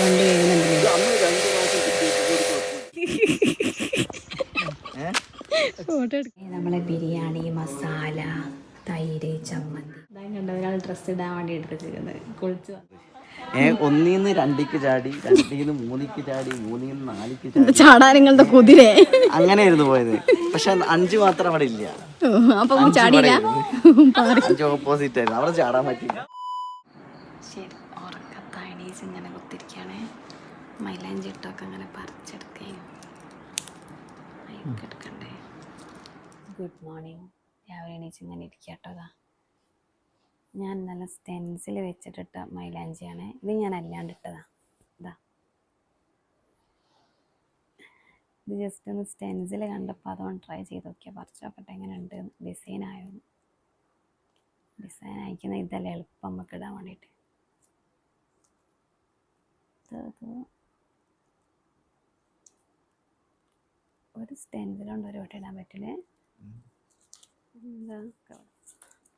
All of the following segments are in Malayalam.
വണ്ടി നമ്മളെ ബിരിയാണി മസാല തൈര് ചമ്മന്തി. ഒരാൾ ഡ്രസ്സ് ഇടാൻ വേണ്ടി എടുത്തിരിക്കുന്നത് കുളിച്ചു ഒന്നിന്ന് ഒന്നീന്ന് രണ്ടിക്ക് ചാടി രണ്ടിന്ന് മൂന്നിക്ക് ചാടി മൂന്നിന്ന് നാലിക്ക് ചാടി. ചാടാൻ നിങ്ങളുടെ കുതിര. അങ്ങനെയായിരുന്നു പോയത്. പക്ഷെ അഞ്ചു മാത്രം അവിടെ ഇല്ല. അഞ്ച് ചാടിയില്ല? അഞ്ച് ഓപ്പോസിറ്റ് ആയിരുന്നു. അവിടെ ചാടാൻ പറ്റില്ല എണീച്ച് ഇങ്ങനെ കുത്തിരിക്കുകയാണ് മൈലാഞ്ചി ഇട്ടൊക്കെ അങ്ങനെ പറിച്ചെടുക്കുകയും എടുക്കണ്ടേ? ഗുഡ് മോർണിംഗ് രാവിലെ എണീച്ച് ഇങ്ങനെ ഇരിക്കട്ടോ ഇതാ ഞാൻ നല്ല സ്റ്റെൻസിൽ വെച്ചിട്ടിട്ട മൈലാഞ്ചിയാണ്. ഇത് ഞാൻ അല്ലാണ്ട് ഇട്ടതാ. ഇതാ ഇത് ജസ്റ്റ് ഒന്ന് സ്റ്റെൻസിൽ കണ്ടപ്പോൾ അതൊന്ന് ട്രൈ ചെയ്ത് നോക്കിയാൽ പറിച്ചു നോക്കട്ടെ എങ്ങനെ ഉണ്ട്. ഡിസൈൻ ആയോ? ഡിസൈൻ അയക്കുന്ന ഇതല്ല എളുപ്പം നമുക്ക് ഇടാൻ വേണ്ടിയിട്ട്. ഇത് ഒരു സ്റ്റെൻസിലുണ്ട് ഒരു വട്ടം ഇടാൻ പറ്റില്ലേ? എന്താ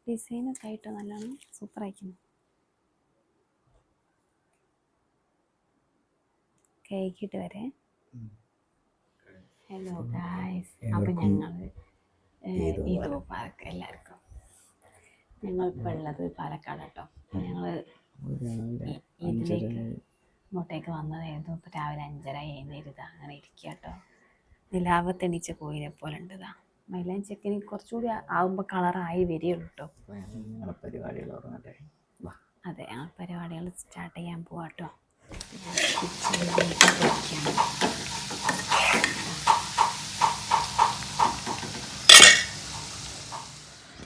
ഡിസൈനൊക്കെ ആയിട്ട് നല്ലോണം സൂപ്പർ ആയിരിക്കുന്നു കേക്കിട്ട് വരെ. ഹലോ ഗായ്സ് അപ്പം ഞങ്ങൾ ഈദോ പാർക്ക് എല്ലാവർക്കും. ഞങ്ങൾ ഇപ്പോൾ ഉള്ളത് പാലക്കാട് കേട്ടോ. ഞങ്ങൾ ഇതിലേക്ക് ഇങ്ങോട്ടേക്ക് വന്നതായിരുന്നു ഇപ്പോൾ രാവിലെ അഞ്ചര എഴുന്നേരുതാ അങ്ങനെ ഇരിക്കുക കേട്ടോ. നിലാവത്തെണീച്ച കോയിനെ പോലെ ഉണ്ടതാ ഇതാ. മൈലാൻ ചെക്കന് കുറച്ചുകൂടി ആകുമ്പോൾ കളറായി വരികയുള്ളൂ കേട്ടോ. അതെ ആ പരിപാടികൾ സ്റ്റാർട്ട് ചെയ്യാൻ പോവാട്ടോ ഞാൻ.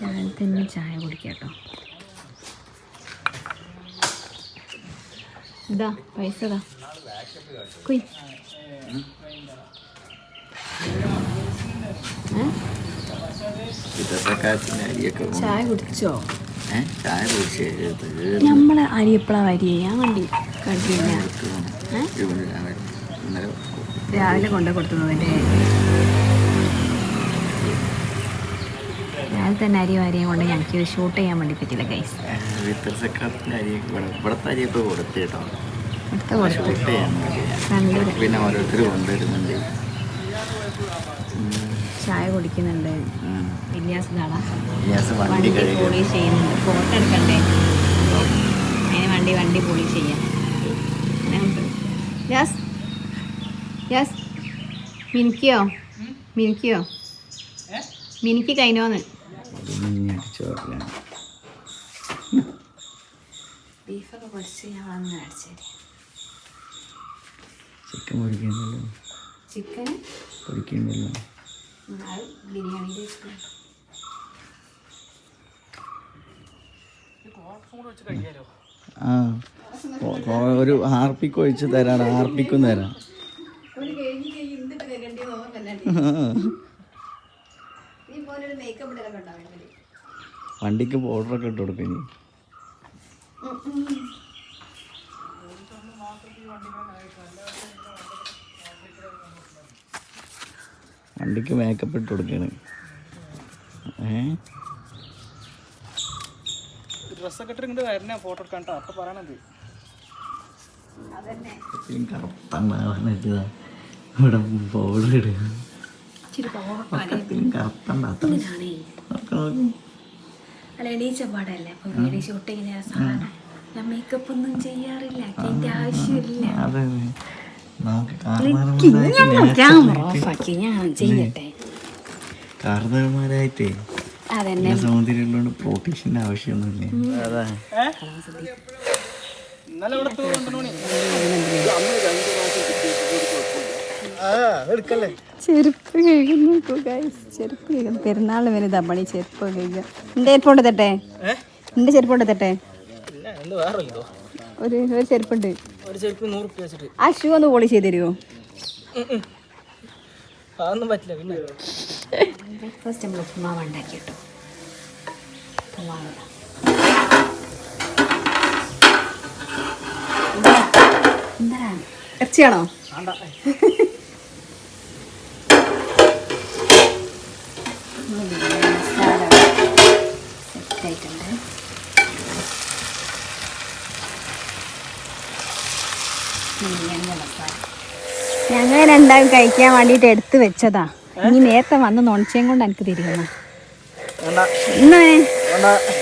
രാവിലെ തന്നെ ചായ കുടിക്കാം കേട്ടോ. ഇതാ പൈസ ഇതാ. കുയ്. ചായ കുടിച്ചോ? ഏ? ചായ കുടിച്ചത് നമ്മളെ അരി എപ്പോഴാ വരി ഞാൻ വണ്ടി കണ്ടില്ല രാവിലെ കൊണ്ടു കൊടുത്തതിന്റെ രാവിലെ തന്നെ അരി വാരിയും കൊണ്ട് ഞങ്ങൾക്ക് ഷൂട്ട് ചെയ്യാൻ വേണ്ടി പറ്റില്ല ഗൈസ് പിന്നെ ഓരോരുത്തർ കൊണ്ടുവരുന്നുണ്ട്. ചായ കുടിക്കുന്നുണ്ട്. ദാടാ വണ്ടി പോളിഷ് ചെയ്യുന്നുണ്ട്. ഫോട്ടോ എടുക്കണ്ടേ? അതിന് വണ്ടി വണ്ടി പോളിഷ് ചെയ്യാം. യാസ്. യാസ്. മിനിക്കോ മിനിക്കോ മിനിക്ക് കഴിഞ്ഞോന്ന്. അടിച്ചോറിലാണ് ബീഫൊക്കെ പൊടിച്ച് ഞാൻ വന്ന് അടിച്ചേരി ചിക്കൻ പൊരിക്കുന്നുണ്ടല്ലോ. ചിക്കൻ? പൊരിക്കുന്നുണ്ടല്ലോ. ആ ഒരു ഹാർപ്പിക്ക് ഒഴിച്ച് തരാണ് ഹാർപ്പിക്കും തരാം. വണ്ടിക്ക് ബോർഡറൊക്കെ ഇട്ട് കൊടുക്കും ഇനി. വണ്ടിക്ക് മേക്കപ്പ് ഇട്ട് കൊടുക്കാണ്. ഏ? ഡ്രസ്സൊക്കെ ഇട്ടിട്ട് വരണേ ഫോട്ടോ എടുക്കാൻ കേട്ടോ അപ്പൊ പറയണത് കറക്റ്റ് ഇവിടെ പൗഡർ ഇടുക. അല്ല എണീച്ച പാടല്ലേ അപ്പൊ വീഡിയോ ഷൂട്ട് ചെയ്യുന്ന സാധാരണ ഞാൻ മേക്കപ്പ് ഒന്നും ചെയ്യാറില്ല. അതിന്റെ ആവശ്യമില്ല. അതെ അതെ. നമുക്ക് ക്യാമറ ഓഫാക്കി ഞാൻ ചെയ്യട്ടെ. കാർന്നവന്മാരായിട്ടേ അതെന്നെ. സൗന്ദര്യമുള്ളതുകൊണ്ട് പ്രോട്ടീഷന്റെ ആവശ്യമൊന്നുമില്ല? അതാ. ഇന്നലെ ഇവിടെ ചെരുപ്പ് കഴിക്കുന്നു ചെരുപ്പ് കഴിക്കുന്നു പെരുന്നാളിന് വരെ തപ്പണി ചെരുപ്പ് കഴിക്കുക എന്റെ ചെരുപ്പ് കൊണ്ട് തട്ടെ? എന്റെ ചെരുപ്പ് കൊണ്ട് തട്ടെ? ഒരു ഒരു ചെരുപ്പുണ്ട്. ആ ഷൂ ഒന്ന് പോളിഷ് ചെയ്ത് തരുമോ അതൊന്നും പറ്റില്ല പിന്നെ. ഫസ്റ്റ് നമ്മൾ ഉപ്പുമാവ് ഉണ്ടാക്കി കേട്ടോ ഉപ്പുമാവ് എന്താ? ഇറച്ചിയാണോ? ഞങ്ങൾ രണ്ടാളും കഴിക്കാൻ വേണ്ടിയിട്ട് എടുത്ത് വെച്ചതാ. ഇനി നേരത്തെ വന്ന് നൊണച്ചയും കൊണ്ട് എനിക്ക് തിരിയണം ഇന്നേ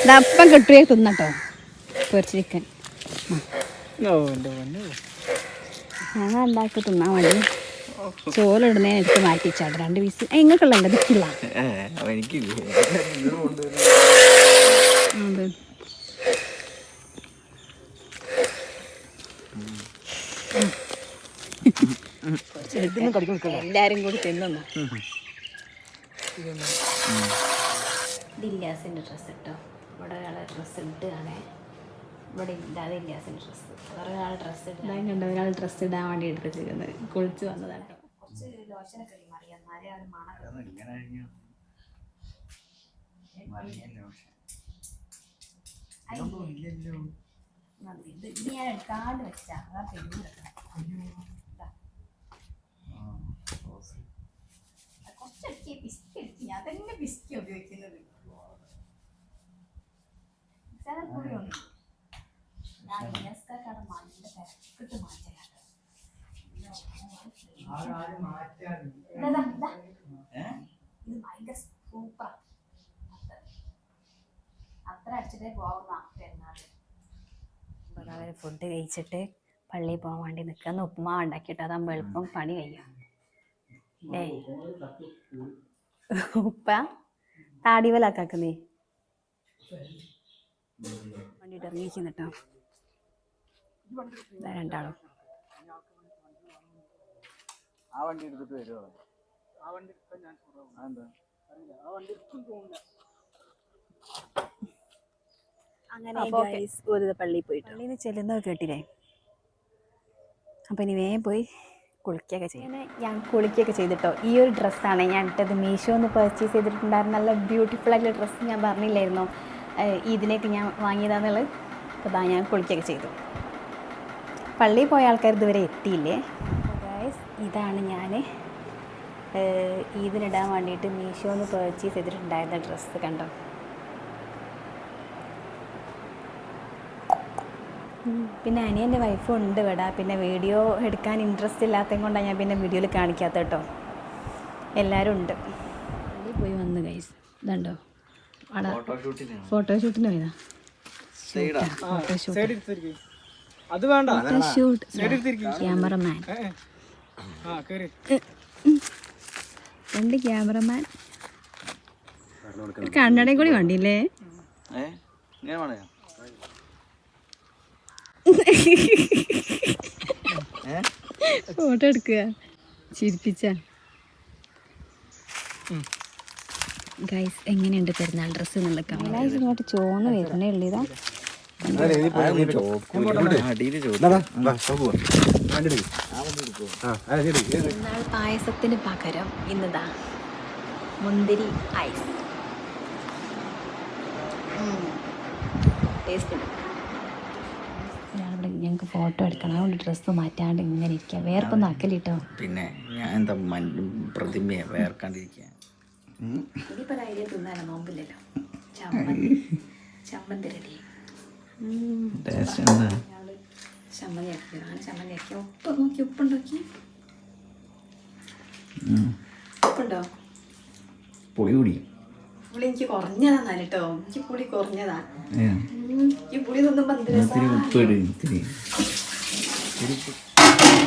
ഇതപ്പം കിട്ടുകയെ തിന്നട്ടോ. പൊരിച്ചിരിക്കൻ ഞങ്ങൾ ഉണ്ടാക്കി തിന്നാൻ വേണ്ടി ചോറിടുന്നതിന് എടുത്ത് മാറ്റിച്ചാട് രണ്ട് പീസ് എങ്ങൾക്കുള്ളല്ലോ ദിക്കില്ല എല്ലാരും കൂടി തിന്നു ഇത് ഇല്ലാസിന്റെ ഡ്രസ്സ് കേട്ടോ ഇവിടെ ഒരാളെ ഡ്രസ്സ് ഇട്ടാണേ ഇവിടെ ഇല്ലാതെ ഇല്ലാസിന്റെ ഡ്രസ്സ് വേറെ ഒരാളെ ഡ്രസ്സ് കണ്ട ഒരാൾ ഡ്രസ്സ് ഇടാൻ വേണ്ടി എടുത്തിരിക്കുന്നത്. കുളിച്ച് വന്നതാണ്. കുറച്ച് ലോഷനൊക്കെ എന്നാലേ ആ ഒരു മണം. ഇത് ഞാൻ എടുക്കാണ്ട് വെച്ചാ. അതാ പെരുമ്പ് കുറച്ചൊക്കെ പിസ്കി എടുത്ത് ഞാൻ തന്നെ പിസ്കി ഉപയോഗിക്കുന്നത് ചില കൂടി ഉണ്ട് ഞാൻ ഇനസ്കാർക്കാണ് മണ്ണിന്റെ തിരക്കിട്ട് മാറ്റലാണ് ഇതാ, ഭയങ്കര അത്ര അടിച്ചിട്ടേ പോകുന്ന പെരുന്നാൾ ഫുഡ് കഴിച്ചിട്ട് പള്ളിയിൽ പോകാൻ വേണ്ടി നിൽക്കുന്ന ഉപ്പുമാവ് ഉണ്ടാക്കിയിട്ട് അതാകുമ്പോൾ എളുപ്പം പണി കഴിയും. ഉപ്പ താടിവലാക്കാക്കുന്നേ വേണ്ടിയിട്ട് ഇറങ്ങിക്കുന്നു കേട്ടോ ഇതാ രണ്ടാളും. ആ വണ്ടി എടുത്തിട്ട് വരുമോ ആ വണ്ടി ഞാൻ അറിയില്ല. ആ വണ്ടി തോന്നില്ല അങ്ങനെ ഒരു പള്ളിയിൽ പോയിട്ട്. പള്ളിയിൽ ചെല്ലുന്നത് കേട്ടില്ലേ? അപ്പം ഇനി വേഗം പോയി. കുളിക്കുകയൊക്കെ ചെയ്യും. ഞാൻ കുളിക്കുകയൊക്കെ ചെയ്തിട്ടോ. ഈ ഒരു ഡ്രസ്സാണ് ഞാൻ ഇട്ടത്. മീഷോ ഒന്ന് പർച്ചേസ് ചെയ്തിട്ടുണ്ടായിരുന്ന നല്ല ബ്യൂട്ടിഫുൾ ആയിട്ടുള്ള ഡ്രസ്സ് ഞാൻ പറഞ്ഞില്ലായിരുന്നു? ഏഹ് ഇതിലേക്ക് ഞാൻ വാങ്ങിയതാന്നുള്ളത്. അപ്പോൾ അതാ ഞാൻ കുളിക്കുകയൊക്കെ ചെയ്തു. പള്ളിയിൽ പോയ ആൾക്കാർ ഇതുവരെ എത്തിയില്ലേ? ഇതാണ് ഞാൻ ഇതിനിടാൻ വേണ്ടിയിട്ട് മീഷോന്ന് പർച്ചേസ് ചെയ്തിട്ടുണ്ടായിരുന്ന ഡ്രസ്സ് കണ്ടോ? പിന്നെ അനിയന്റെ വൈഫും ഉണ്ട് ഇവിടെ. പിന്നെ വീഡിയോ എടുക്കാൻ ഇൻട്രസ്റ്റ് ഇല്ലാത്തത് കൊണ്ടാണ് ഞാൻ പിന്നെ വീഡിയോയിൽ കാണിക്കാത്ത കേട്ടോ. എല്ലാവരും ഉണ്ട്. പോയി വന്ന് കൈസ് ഇതുണ്ടോ? ഫോട്ടോഷൂട്ടിന് ഫോട്ടോഷൂട്ടിന് പോയതാ. ക്യാമറമാൻ രണ്ട് ക്യാമറമാൻ കണ്ണടയും കൂടി വണ്ടിയില്ലേ? ഫോട്ടോ എടുക്കുക. ചിരിപ്പിച്ച. ഗൈസ് എങ്ങനെയുണ്ട് പെരുന്നാൾ ഡ്രസ്സ് എന്നുള്ള കമലായി ഇങ്ങോട്ട് ചോന്ന് വരുന്നേ ഉള്ളൂ ഇതാ. അടിയിൽ പെരുന്നാൾ പായസത്തിന് പകരം ഇന്നതാ മുന്തിരി ഐസ്. ടേസ്റ്റ് ഉണ്ട്. ഞങ്ങൾക്ക് ഫോട്ടോ എടുക്കണം. അതുകൊണ്ട് ഡ്രസ്സ് മാറ്റാണ്ട് ഇങ്ങനെ ഇരിക്കുക വേർപ്പൊന്നും ആക്കലിട്ടോ? പിന്നെ ഞാൻ എന്താ പ്രതിമയെ വേർക്കാണ്ടിരിക്കുക ഇനിയിപ്പോൾ ധൈര്യം തിന്നാലോ നോമ്പില്ലല്ലോ. ചമ്മന്തി ചമ്മന്തി റെഡി. ടേസ്റ്റ് എന്താ? ചമ്മന്തി ആക്കി ആണ് ചമ്മന്തി ആക്കി ഉപ്പ് നോക്കി. ഉപ്പുണ്ടോ പുളി പൊടി പുളി എനിക്ക് കുറഞ്ഞതാണ് കേട്ടോ എനിക്ക് പുളി കുറഞ്ഞതാ.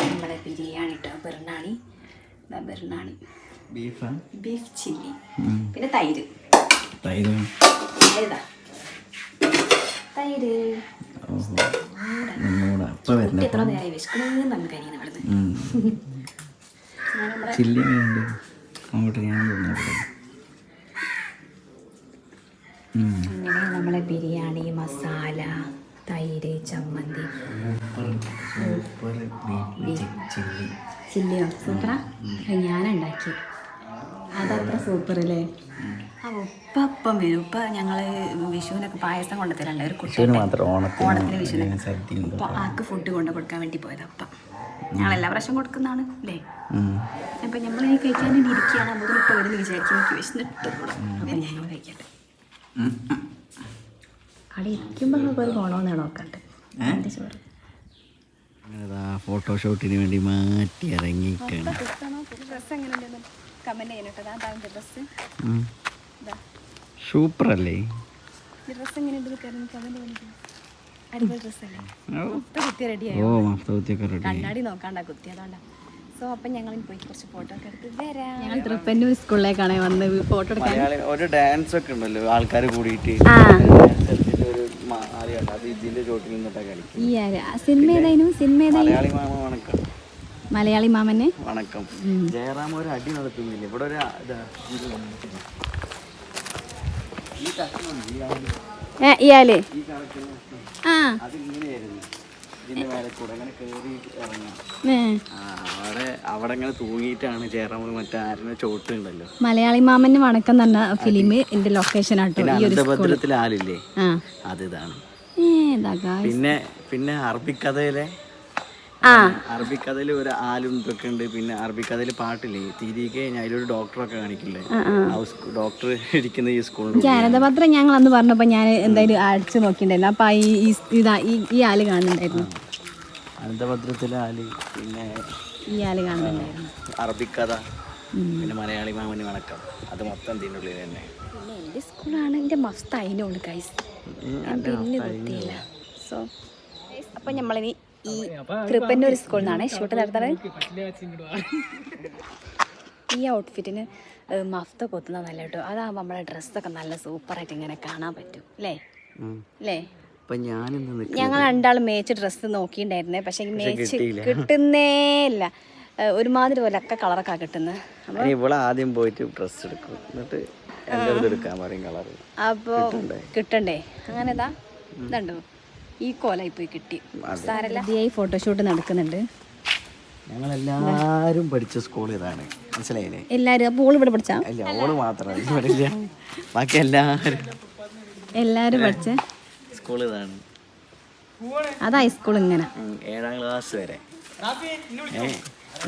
നമ്മുടെ ബിരിയാണി കേട്ടോ biryani biryani beef? Beef chilli. പിന്നെ തൈര്. തൈര്? തൈര്. എത്ര നേരമായി വിശക്കണമെന്ന് നമ്മുടെ ചില്ലി അങ്ങോട്ട് ഞാൻ തോന്നുന്നു അങ്ങനെ നമ്മളെ ബിരിയാണി മസാല തൈര് ചമ്മന്തി. ചില്ലിയോ? സൂപ്പറ? ഞാനുണ്ടാക്കി. അതത്ര സൂപ്പർ അല്ലേ ഉപ്പം ഉപ്പ അപ്പം വരും. ഉപ്പ ഞങ്ങൾ വിഷുവിനൊക്കെ പായസം കൊണ്ടു തരണ്ട ഒരു കുട്ടി ഓണത്തിന് വിഷുവിനൊക്കെ ആക്ക് അപ്പൊ ഫുഡ് കൊണ്ടു കൊടുക്കാൻ വേണ്ടി പോയത് അപ്പം ഞങ്ങൾ എല്ലാ പ്രാവശ്യം കൊടുക്കുന്നതാണ് അല്ലേ? അപ്പൊ നമ്മൾ കഴിക്കാൻ ഇരിക്കുകയാണ്. അപ്പോൾ ഇപ്പോൾ വരുന്ന വിചാരിക്കും വിശന്നിട്ട് അപ്പം ഞങ്ങൾ കഴിക്കട്ടെ. അവിടെ ഇരിക്കുമ്പോൾ നമുക്ക് ഒരു ചോറ് ഫോട്ടോഷൂട്ടിന് വേണ്ടി മാറ്റി അതാ സൂപ്പർ അല്ലേ ഓ മഫ്തൂത്തിയൊക്കെ റെഡി കണ്ണാടി നോക്കാണ്ടാ കുത്തി അതുകൊണ്ടാ സോ അപ്പം ഞങ്ങൾ പോയി കുറച്ച് ഫോട്ടോ ഒക്കെ എടുത്ത് വരാം. ഞങ്ങൾ തൃപ്പന്നൂർ സ്കൂളിലേക്കാണ് വന്ന് ഫോട്ടോ എടുക്കാൻ. മലയാളി ഒരു ഡാൻസ് ഒക്കെ ഉണ്ടല്ലോ ആൾക്കാർ കൂടിയിട്ട്. സിനിമ ഏതായിരുന്നു? സിനിമ ഏതായി മലയാളി വണക്കം. മലയാളി മാമനെ? വണക്കം. ജയറാം ഒരു അടി നടത്തുന്നില്ല. ഇവിടെ ഒരു ഇയാൾ ആ. അത് ഇങ്ങനെയായിരുന്നു ഇതിന്റെ മേലെ കൂടെ അങ്ങനെ കയറി ഇറങ്ങാം. അവിടെ തൂങ്ങിയിട്ടാണ് ജയറാം മറ്റേ ആരുടെ ചോട്ടുണ്ടല്ലോ മലയാളി മാമന് വണക്കം തന്ന ഫിലിം എന്റെ ലൊക്കേഷൻ ആട്ടോ പിന്നെ ആലില്ലേ അത് ഇതാണ്. പിന്നെ പിന്നെ അറബിക്കഥയിലെ അറബിക്കഥയിൽ ഒരു ആലും ഇതൊക്കെ ഉണ്ട് പിന്നെ അറബിക്കഥയിൽ പാട്ടില്ലേ? തിരികെ ഞാൻ അതിലൊരു ഡോക്ടറൊക്കെ കാണിക്കില്ലേ? ആ ഡോക്ടർ ഇരിക്കുന്ന ഈ സ്കൂളിൽ ജാനതപത്രം ഞങ്ങൾ അന്ന് പറഞ്ഞപ്പോ ഞാൻ എന്തായാലും അടിച്ചു നോക്കിണ്ടായിരുന്നു അപ്പൊ ഈ ഈ- ഇതാ ഈ ആൾ കാണുന്നുണ്ടായിരുന്നു. അനന്തപത്രത്തിലെ ആൽ പിന്നെ ഈ ആൾ കാണുന്നുണ്ടായിരുന്നു. അറബിക്കഥ പിന്നെ മലയാളി മാമന് വണക്കം. അത് മൊത്തം ഇതിന്റെ ഉള്ളിൽ തന്നെ. പിന്നെ എന്റെ സ്കൂളാണ് എന്റെ മസ്ത് അതിനുള്ളു കൈസ് പിന്നെ സോ അപ്പം നമ്മളിനി ഈ തൃപ്പന്നൂർ സ്കൂളിൽ നിന്നാണ്. ഷൂട്ട് നടത്തുന്നത് ഈ ഔട്ട്ഫിറ്റിന് മഫ്ത കൊത്തുന്നത് നല്ല കേട്ടോ. അതാകുമ്പോൾ നമ്മളെ ഡ്രസ്സൊക്കെ നല്ല സൂപ്പറായിട്ട് ഇങ്ങനെ കാണാൻ പറ്റും. അല്ലേ? അല്ലേ? അപ്പൊ ഞാനിന്ന് നിൽക്കുന്നത് ഞങ്ങൾ രണ്ടാളും മേച്ച് ഡ്രസ്സ് നോക്കിയിട്ടുണ്ടായിരുന്നേ. പക്ഷെ മേച്ച് കിട്ടുന്നേ ഇല്ല. ഒരുമാതിരി പോലെ ഒക്കെ കളറൊക്കെ കിട്ടുന്നത്. ഇവിടെ ആദ്യം പോയിട്ട് ഡ്രസ്സ് എടുക്കും. എന്നിട്ട് എടുക്കാൻ പറയും കളർ അപ്പോൾ കിട്ടണ്ടേ? അങ്ങനെ ഇതാ. ഇതുണ്ടോ? ഈ കോലായി പോയി കിട്ടി. സാരല്ല. ഈ ഫോട്ടോഷൂട്ട് നടക്കുന്നുണ്ട്. ഞങ്ങളെല്ലാരും പഠിച്ച സ്കൂൾ ഇതാണ്. മനസ്സിലായില്ലേ? എല്ലാരും അപ്പോൾ ഇവിടെ പഠിച്ചാ? അല്ല ഓൾ മാത്രമല്ല ബാക്കി എല്ലാരും. എല്ലാരും പഠിച്ച? സ്കൂൾ ഇതാണ്. അത് ഹൈസ്കൂൾ ഇങ്ങനെ. ഏഴാം ക്ലാസ് വരെ.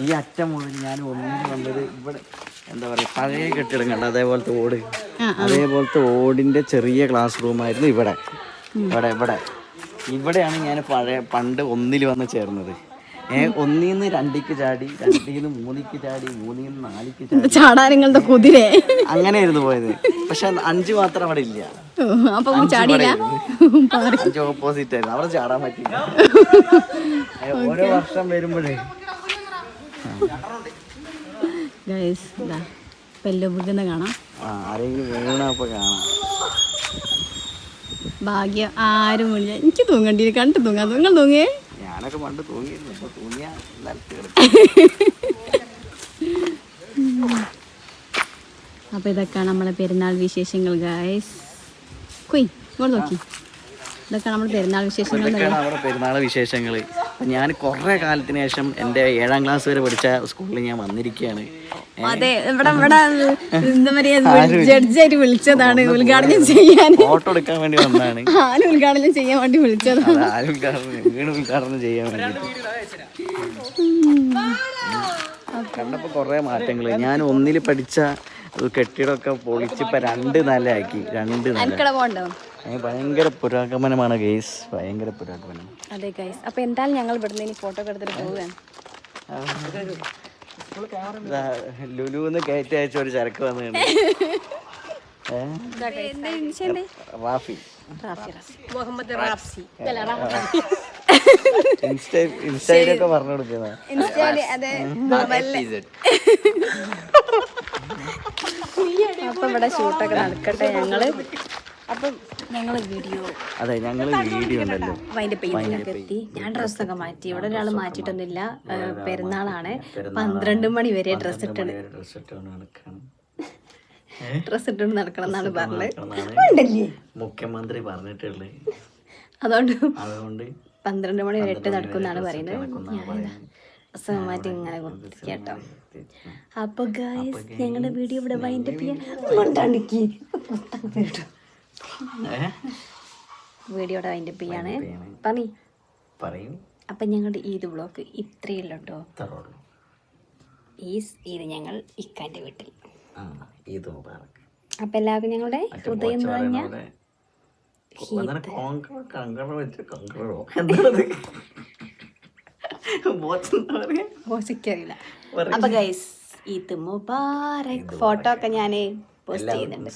ഈ അറ്റം മുതൽ ഞാൻ ഒന്നിന് വന്നത് ഇവിടെ എന്താ പറയുക പഴയ കെട്ടിടം കണ്ട? അതേപോലത്തെ ഓട്. അതേപോലത്തെ ഓടിന്റെ ചെറിയ ക്ലാസ് റൂമായിരുന്നു ഇവിടെ. ഇവിടെ ഇവിടെ. ഇവിടെയാണ് ഞാൻ പഴയ പണ്ട് ഒന്നിൽ വന്ന് ചേർന്നത്. ഏ നിന്ന് രണ്ടിക്ക് ചാടി രണ്ടിൽ നിന്ന് മൂന്നിക്ക് ചാടി മൂന്നിൽ നിന്ന് നാലിക്ക് ചാടി. കുതിര കുതിരെ. അങ്ങനെയായിരുന്നു പോയത്. പക്ഷെ അഞ്ച് മാത്രം അവിടെ ഇല്ല. അപ്പൊ ചാടിയില്ല? അഞ്ച് ഓപ്പോസിറ്റ് ആയിരുന്നു. അവിടെ ചാടാൻ പറ്റില്ല ഓരോ വർഷം വരുമ്പോഴേ. ഗൈസ് കാണാം. ആരെങ്കിലും വീണപ്പോ കാണാം. ഭാഗ്യം ആരും വീണില്ല എനിക്ക് തൂങ്ങണ്ടി കണ്ടു തൂങ്ങാ. നിങ്ങൾ തൂങ്ങേ? ഞാനൊക്കെ പണ്ട് തൂങ്ങിയിരുന്നു. ഇപ്പൊ തൂങ്ങിയ നിലത്ത് കിടക്കും അപ്പൊ ഇതൊക്കെയാണ് നമ്മളെ പെരുന്നാൾ വിശേഷങ്ങൾ ഗൈസ് കൊയ് ഇങ്ങോട്ട് നോക്കി. ഇതൊക്കെ നമ്മുടെ പെരുന്നാൾ വിശേഷങ്ങൾ നമ്മുടെ പെരുന്നാൾ വിശേഷങ്ങൾ ഞാൻ കുറേ കാലത്തിന് ശേഷം എന്റെ ഏഴാം ക്ലാസ് വരെ പഠിച്ച സ്കൂളിൽ ഞാൻ വന്നിരിക്കുകയാണ്. അതെ. ഇവിടെ ഇവിടെ എന്താ പറയാ ജഡ്ജായിട്ട് വിളിച്ചതാണ്. ഉദ്ഘാടനം ചെയ്യാൻ. ഫോട്ടോ എടുക്കാൻ വേണ്ടി വന്നതാണ്. ആരും ഉദ്ഘാടനം ചെയ്യാൻ വേണ്ടി വിളിച്ചതാണ്? ആരും ഉദ്ഘാടനം വീണ് ഉദ്ഘാടനം ചെയ്യാൻ കണ്ടപ്പോൾ കുറേ മാറ്റങ്ങൾ ഞാൻ ഒന്നിൽ പഠിച്ച കെട്ടിടമൊക്കെ പൊളിച്ചിപ്പോൾ രണ്ട് നിലയാക്കി രണ്ട് നില. ഭയങ്കര പുരാഗമനമാണ് ഗൈസ് ഭയങ്കര പുരാഗമനം. അതെ ഗൈസ് അപ്പൊ എന്തായാലും ഞങ്ങൾ ഇവിടുന്ന് ഇനി ഫോട്ടോ എടുത്തിട്ട് പോവുകയാണ്. ലുലുന്ന് കയറ്റി അയച്ച ഒരു ചരക്ക് വന്നിട്ടുണ്ട് ഏ? റാഫി. മുഹമ്മദ് ഇൻസ്റ്റയിലൊക്കെ പറഞ്ഞു കൊടുക്കുന്ന അപ്പം ഇവിടെ ഷൂട്ടൊക്കെ നടക്കട്ടെ ഞങ്ങൾ. അപ്പം ഞങ്ങൾ വീഡിയോ അതെ ഞങ്ങൾ വീഡിയോ ഉണ്ടല്ലോ. പെയ്തിലൊക്കെ എത്തി. ഞാൻ ഡ്രസ്സൊക്കെ മാറ്റി. ഇവിടെ ഒരാൾ മാറ്റിയിട്ടൊന്നുമില്ല. പെരുന്നാളാണ്. പന്ത്രണ്ട് മണി വരെ ഡ്രസ്സ് ഇട്ടത് ഡ്രസ് ഇട്ടുകൊണ്ട് നടക്കാണ്. ഡ്രസ്സ് ഇട്ടുകൊണ്ട് നടക്കണം എന്നാണ് പറഞ്ഞത്. മുഖ്യമന്ത്രി പറഞ്ഞിട്ടുള്ളത് അതുകൊണ്ട് അതുകൊണ്ട് പന്ത്രണ്ട് മണി വരെ ഇട്ട് നടക്കുമെന്നാണ് പറയുന്നത്. മാറ്റി ഇങ്ങനെ കേട്ടോ അപ്പൊ ഗായസ് ഞങ്ങളുടെ വീഡിയോ ഇവിടെ വൈൻഡ് അപ്പ് ചെയ്യാൻ ഏ? വീഡിയോയുടെ വൈൻഡ് അപ്പ് ചെയ്യാണ്. പറഞ്ഞി പറയും. അപ്പം ഞങ്ങളുടെ ഈദ് വ്ളോഗ് ഇത്രയേ ഉള്ളൂ കേട്ടോ. ഈ ഇത് ഞങ്ങൾ ഇക്കാന്റെ വീട്ടിൽ. ഈദ് അപ്പം എല്ലാവർക്കും ഞങ്ങളുടെ ഹൃദയം നിറഞ്ഞ എന്താണ് എനിക്കറിയില്ല അപ്പൊ ഗൈസ് ഇത് മുബാറക് ഫോട്ടോ ഒക്കെ ഞാൻ പോസ്റ്റ് ചെയ്യുന്നുണ്ട്.